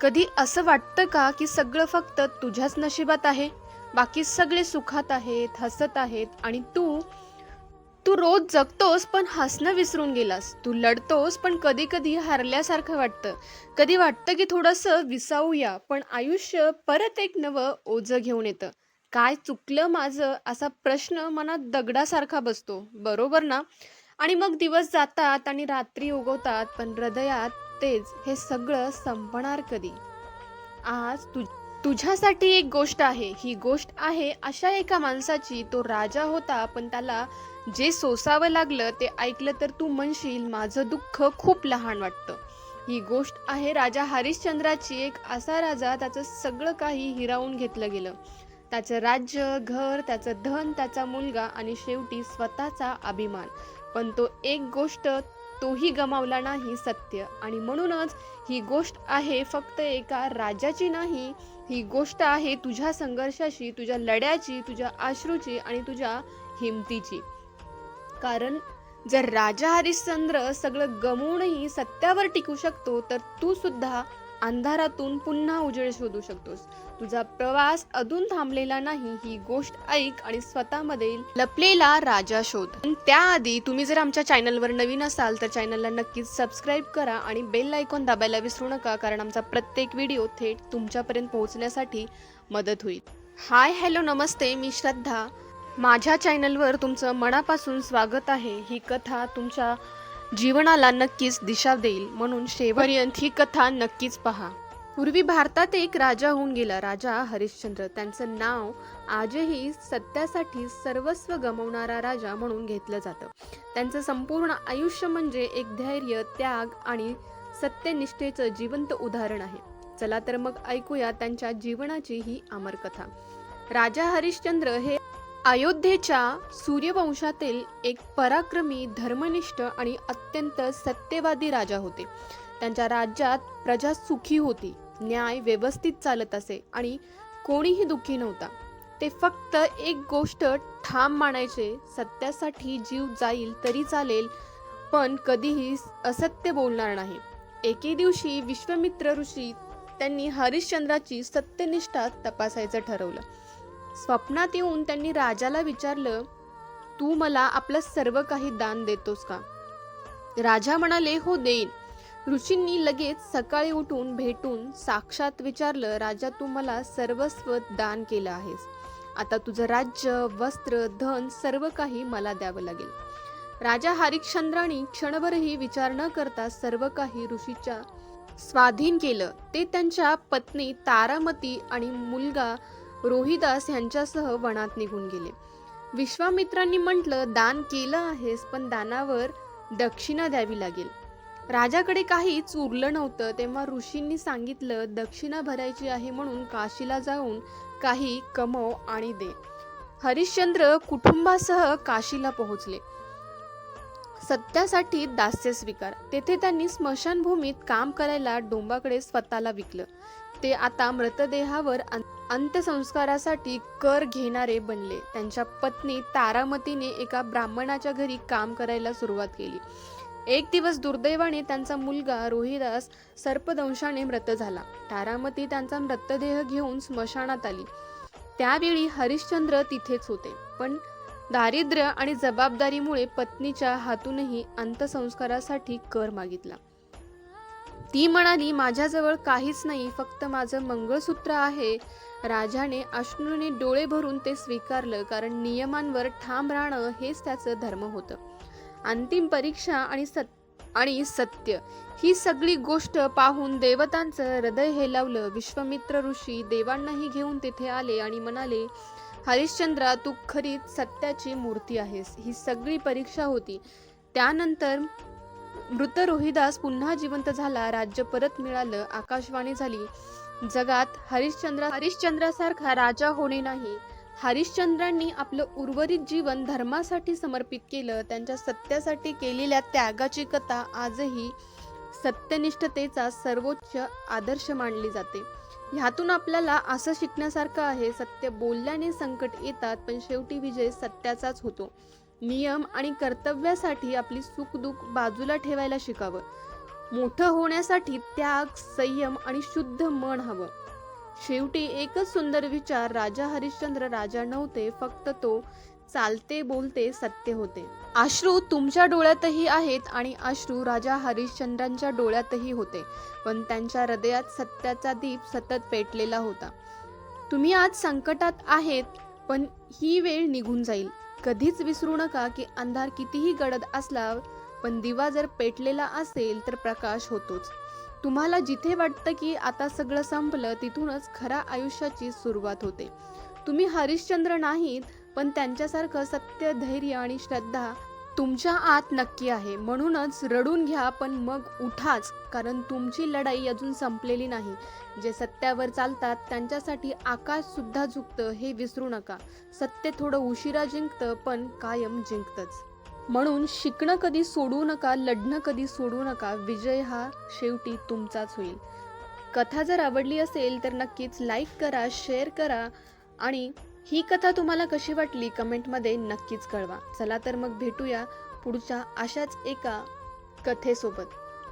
कधी असं वाटतं का की सगळं फक्त तुझ्याच नशिबात आहे? बाकी सगळे सुखात आहेत हसत आहेत आणि तू तू रोज जगतोस पण हसणं विसरून गेलास. तू लढतोस पण कधी कधी हरल्यासारखं वाटतं. कधी वाटतं की थोडंसं विसावूया पण आयुष्य परत एक नवं ओझं घेऊन येतं. काय चुकलं माझं? असा प्रश्न मनात दगडासारखा बसतो. बरोबर ना? आणि मग दिवस जातात आणि रात्री उगवतात पण हृदयात तेच हे सगळं संपणार कधी? आज तु तुझ्यासाठी एक गोष्ट आहे. ही गोष्ट आहे अशा एका माणसाची. तो राजा होता पण त्याला जे सोसावं लागलं ते ऐकलं तर तू म्हणशील माझं दुःख खूप लहान वाटतं. ही गोष्ट आहे राजा हरिश्चंद्राची. एक असा राजा त्याचं सगळं काही हिरावून घेतलं गेलं. त्याचं राज्य घर त्याचं धन त्याचा मुलगा आणि शेवटी स्वतःचा अभिमान. पण तो एक गोष्ट तोही गमावला नाही सत्य. आणि म्हणूनच ही गोष्ट आहे फक्त एका राजाची नाही ही गोष्ट आहे तुझ्या संघर्षाची तुझ्या लढ्याची तुझ्या आश्रूची आणि तुझ्या हिमतीची. कारण जर राजा हरिश्चंद्र सगळं गमवूनही सत्यावर टिकू शकतो तर तू सुद्धा अंधारातून पुन्हा उजेड शोधू शकतोस. तुझा प्रवास अजून थांबलेला नाही ही गोष्ट ऐक आणि स्वतःमध्ये लपलेला राजा शोध. पण त्याआधी तुम्ही जर आमच्या चॅनलवर नवीन असाल तर चॅनलला नक्कीच सबस्क्राईब करा आणि बेल आयकॉन दाबायला विसरू नका कारण आमचा प्रत्येक व्हिडिओ थेट तुमच्यापर्यंत पोहोचण्यासाठी मदत होईल. हाय हॅलो नमस्ते मी श्रद्धा. माझ्या चॅनलवर तुमचं मनापासून स्वागत आहे. ही कथा तुमच्या जीवनाला नक्कीच दिशा देईल म्हणून शेवपर्यंत ही कथा नक्कीच पहा. पूर्वी भारतात एक राजा होऊन गेला राजा हरिश्चंद्र. त्यांचं नाव आजही सत्यासाठी सर्वस्व गमवणारा राजा म्हणून घेतलं जातं. त्यांचं संपूर्ण आयुष्य म्हणजे एक धैर्य त्याग आणि सत्यनिष्ठेचं जिवंत उदाहरण आहे. चला तर मग ऐकूया त्यांच्या जीवनाची ही अमर कथा राजा हरिश्चंद्र हे अयोध्येच्या सूर्यवंशातील एक पराक्रमी धर्मनिष्ठ आणि अत्यंत सत्यवादी राजा होते. त्यांच्या राज्यात प्रजा सुखी होती न्याय व्यवस्थित चालत असे आणि कोणीही दुःखी नव्हता. ते फक्त एक गोष्ट ठाम मानायचे सत्यासाठी जीव जाईल तरी चालेल पण कधीही असत्य बोलणार नाही. एके दिवशी विश्वमित्र ऋषी त्यांनी हरिश्चंद्राची सत्यनिष्ठा तपासायचं ठरवलं. स्वप्नात येऊन त्यांनी राजाला विचारलं तू मला आपलं सर्व काही दान देतोस का? राजा म्हणाले हो देईन. ऋषींनी लगेच सकाळी उठून भेटून साक्षात विचारलं राजा तू मला सर्वस्व दान केलं आहेस. आता तुझं राज्य वस्त्र धन सर्व काही मला द्यावं लागेल. राजा हरिश्चंद्राने क्षणभरही विचार न करता सर्व काही ऋषीच्या स्वाधीन केलं. ते त्यांच्या पत्नी तारामती आणि मुलगा रोहिदास यांच्यासह वनात निघून गेले. विश्वामित्रांनी म्हटलं दान केलं आहेस पण दानावर दक्षिणा द्यावी लागेल. राजाकडे काहीच उरलं नव्हतं तेव्हा ऋषींनी सांगितलं दक्षिणा भरायची आहे म्हणून काशीला जाऊन काही कमव आणि दे. हरिश्चंद्र कुटुंबासह काशीला पोहोचले. सत्यासाठी दास्य स्वीकार. तेथे त्यांनी स्मशानभूमीत काम करायला डोंबाकडे स्वतःला विकलं. ते आता मृतदेहावर अंत्यसंस्कारासाठी कर घेणारे बनले. त्यांच्या पत्नी तारामतीने एका ब्राह्मणाच्या घरी काम करायला सुरुवात केली. एक दिवस दुर्दैवाने त्यांचा मुलगा रोहिदास सर्पदंशाने मृत झाला. तारामती त्यांचा मृतदेह घेऊन स्मशानात आली. त्यावेळी हरिश्चंद्र तिथेच होते. पण दारिद्र्य आणि जबाबदारीमुळे पत्नीच्या हातूनही अंत्यसंस्कारासाठी कर मागितला. ती म्हणाली माझ्याजवळ काहीच नाही फक्त माझं मंगळसूत्र आहे. राजाने अश्रूने डोळे भरून ते स्वीकारलं कारण नियमांवर ठाम राहणं हेच त्याचं धर्म होतं. अंतिम परीक्षा आणि सत आणि सत्य ही सगळी गोष्ट पाहून देवतांचं हृदय हेलावलं. विश्वमित्र ऋषी देवांनाही घेऊन तिथे आले आणि म्हणाले हरिश्चंद्रा तू खरीच सत्याची मूर्ती आहेस. ही सगळी परीक्षा होती. त्यानंतर मृत रोहिदास पुन्हा जिवंत झाला. राज्य परत मिळालं. आकाशवाणी झाली. जगात हरिश्चंद्र हरिश्चंद्रासारखा राजा होणे नाही. हरिश्चंद्रांनी आपलं उर्वरित जीवन धर्मासाठी समर्पित केलं. त्यांच्या सत्यासाठी केलेल्या त्यागाची कथा आजही सत्यनिष्ठतेचा सर्वोच्च आदर्श मानली जाते. ह्यातून आपल्याला असं शिकण्यासारखं आहे सत्य बोलल्याने संकट येतात पण शेवटी विजय सत्याचाच होतो. नियम आणि कर्तव्यासाठी आपली सुखदुःख बाजूला ठेवायला शिकावं. मोठं होण्यासाठी त्याग संयम आणि शुद्ध मन हवं. शेवटी एकच सुंदर विचार राजा हरिश्चंद्र राजा नव्हते फक्त तो चालते बोलते सत्य होते. अश्रू तुमच्या डोळ्यातही आहेत आणि अश्रू राजा हरिश्चंद्रांच्या डोळ्यातही होते. पण त्यांच्या हृदयात सत्याचा दीप सतत पेटलेला होता. तुम्ही आज संकटात आहेत पण ही वेळ निघून जाईल. कधीच विसरू नका की अंधार कितीही गडद असला पण दिवा जर पेटलेला असेल तर प्रकाश होतोच. तुम्हाला जिथे वाटतं की आता सगळं संपलं तिथूनच खऱ्या आयुष्याची सुरुवात होते. तुम्ही हरिश्चंद्र नाहीत पण त्यांच्यासारखं सत्य धैर्य आणि श्रद्धा तुमच्या आत नक्की आहे. म्हणूनच रडून घ्या पण मग उठाच कारण तुमची लढाई अजून संपलेली नाही. जे सत्यावर चालतात त्यांच्यासाठी आकाश सुद्धा झुकतं हे विसरू नका. सत्य थोडं उशिरा जिंकतं पण कायम जिंकतच. म्हणून शिकणं कधी सोडू नका लढणं कधी सोडू नका विजय हा शेवटी तुमचाच होईल. कथा जर आवडली असेल तर नक्कीच लाईक करा शेअर करा आणि ही कथा तुम्हाला कशी वाटली कमेंटमध्ये नक्कीच कळवा. चला तर मग भेटूया पुढच्या अशाच एका कथेसोबत.